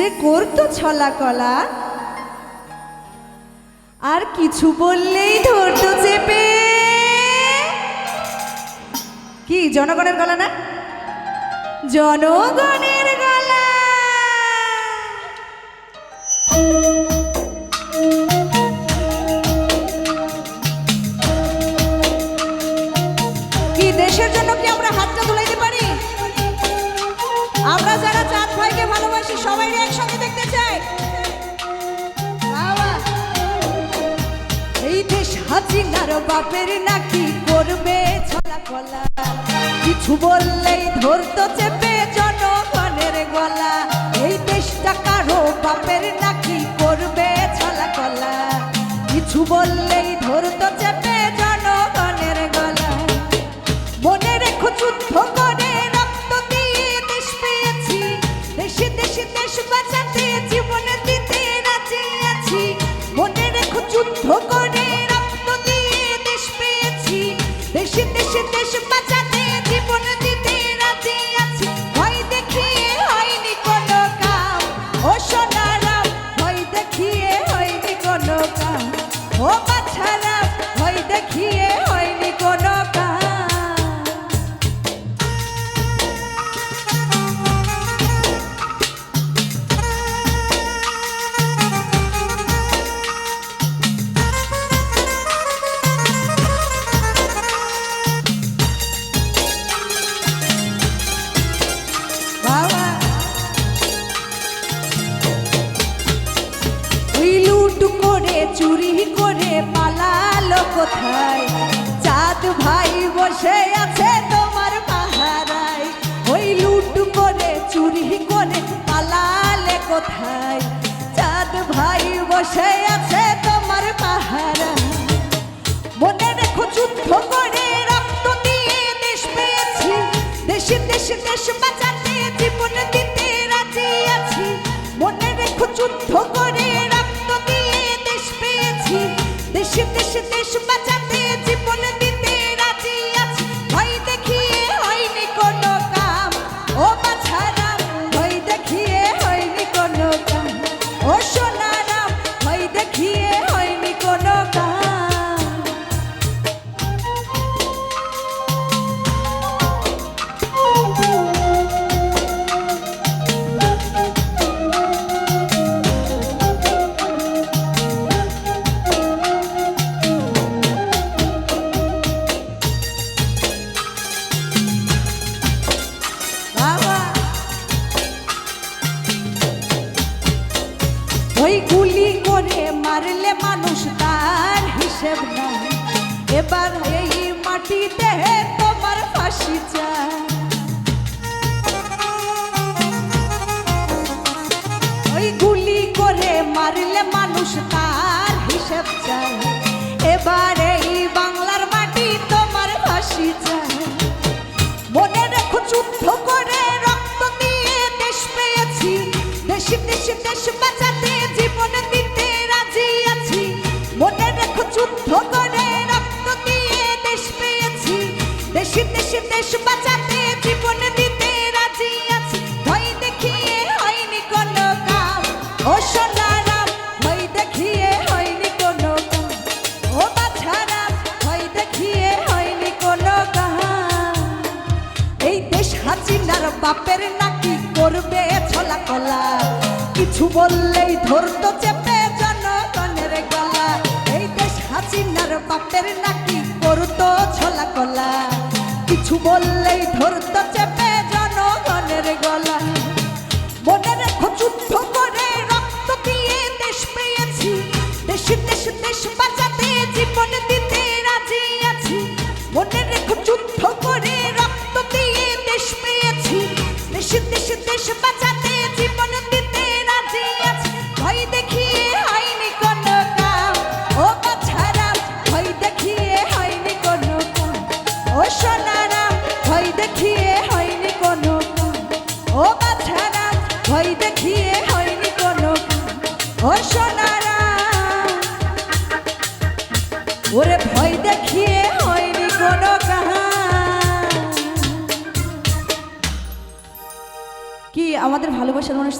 যে করতো ছলা কলা। আর কিছু বললেই ধরত চেপে। কি জনগণের গলা না? জনগণের হাসিনার বাপের নাকি করবে ছলা কলা? কিছু বললেই ধরতো চেপে জনগণের গলা। এই দেশটা কারও বাপের নাকি করবে ছলা কলা? কিছু বললেই ধরতো চেপে চুরি করে পালালো কোথায়? চাঁদ ভাই বসে আছে তোমার পাহারায়। ওই লুট করে, চুরি করে পালালে কোথায়? চাঁদ ভাই বসে আছে তোমার পাহারা মনে রেখো যুদ্ধ করে রক্ত দিয়ে দেশ পেয়েছি। দেশে দেশে দেশ বাঁচাতে জীবন দিতে রাজি আছি। মনে রেখো যুদ্ধ করে দেশ আসে না এবার এই মাটিতে তোমার ফাঁসি চায় বাপের নাকি করবে ছলা কলা? কিছু বললেই ধরত চেপে জনগণের গলা। এই দেশ হাসিনার বাপের নাকি করতো ছলা কলা। কিছু বল ওরে ভয় দেখিয়ে হয়নি কোনো কাহা কি আমাদের ভালোবাসার মানুষ